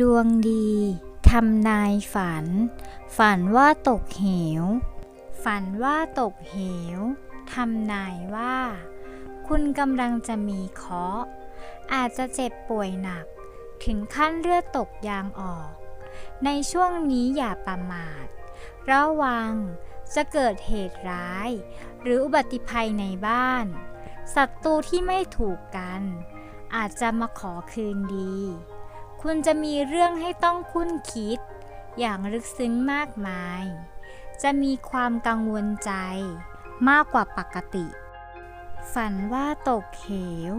ดวงดีทำนายฝัน ฝันว่าตกเหว ฝันว่าตกเหวทำนายว่า คุณกำลังจะมีเคราะห์อาจจะเจ็บป่วยหนัก ถึงขั้นเลือดตกยางออก ในช่วงนี้อย่าประมาท ระวังจะเกิดเหตุร้าย หรืออุบัติภัยในบ้าน ศัตรูที่ไม่ถูกกัน อาจจะมาขอคืนดี คุณจะมีเรื่องให้ต้องคุ้นคิด อย่างลึกซึ้งมากมาย จะมีความกังวลใจมากกว่าปกติ ฝันว่าตกเหว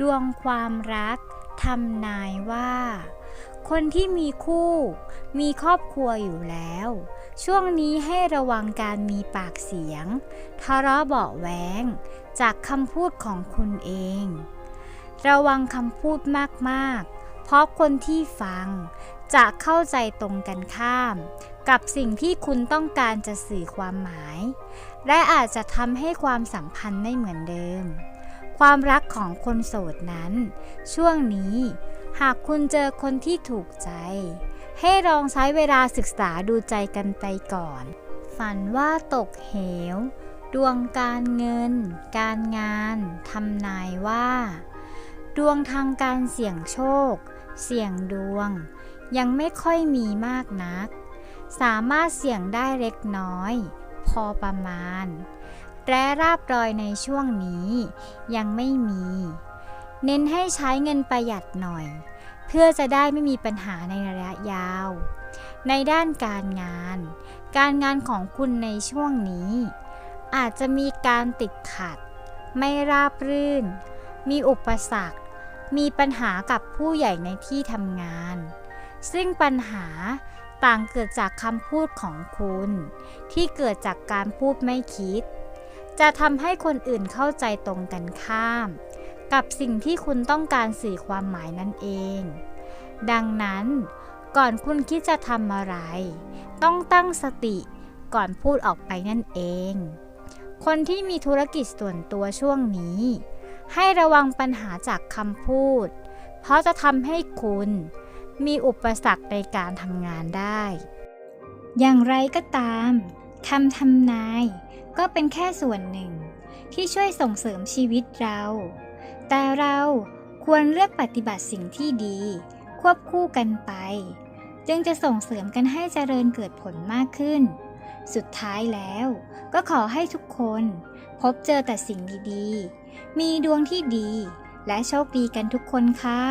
ดวงความรักทำนายว่า คนที่มีคู่ มีครอบครัวอยู่แล้ว ช่วงนี้ให้ระวังการมีปากเสียง ทะเลาะเบาแวงจากคำพูดของคุณเอง ระวังคำพูดมากๆ เพราะคนที่ฟังจะเข้าใจตรงกันข้าม กับสิ่งที่คุณต้องการจะสื่อความหมาย และอาจจะทำให้ความสัมพันธ์ไม่เหมือนเดิม ความรักของคนโสดนั้น ช่วงนี้ หากคุณเจอคนที่ถูกใจ ให้ลองใช้เวลาศึกษาดูใจกันไปก่อน ฝันว่าตกเหว ดวงการเงิน การงานทำนายว่า ดวงทางการเสี่ยงโชค เสี่ยงดวง ยังไม่ค่อยมีมากนัก สามารถเสี่ยงได้เล็กน้อย พอประมาณและราบรอยในช่วงนี้ ยังไม่มี เน้นให้ใช้เงินประหยัดหน่อย เพื่อจะได้ไม่มีปัญหาในระยะยาว ในด้านการงาน การงานของคุณในช่วงนี้ อาจจะมีการติดขัด ไม่ราบรื่น มีอุปสรรค มีปัญหากับผู้ใหญ่ในที่ทำงาน ซึ่งปัญหาต่างเกิดจากคำพูดของคุณ ที่เกิดจากการพูดไม่คิด จะทำให้คนอื่นเข้าใจตรงกันข้าม กับสิ่งที่คุณต้องการสื่อความหมายนั่นเอง ดังนั้น ก่อนคุณคิดจะทำอะไร ต้องตั้งสติก่อนพูดออกไปนั่นเอง คนที่มีธุรกิจส่วนตัวช่วงนี้ ให้ระวังปัญหาจากคำพูด เพราะจะทำให้คุณมีอุปสรรคในการทำงานได้ อย่างไรก็ตามคำทำนาย ก็เป็นแค่ส่วนหนึ่ง ที่ช่วยส่งเสริมชีวิตเรา แต่เราควรเลือกปฏิบัติสิ่งที่ดี ควบคู่กันไป จึงจะส่งเสริมกันให้เจริญเกิดผลมากขึ้น สุดท้ายแล้วก็ขอให้ทุกคนพบเจอแต่สิ่งดีๆ มีดวงที่ดีและโชคดีกันทุกคนค่ะ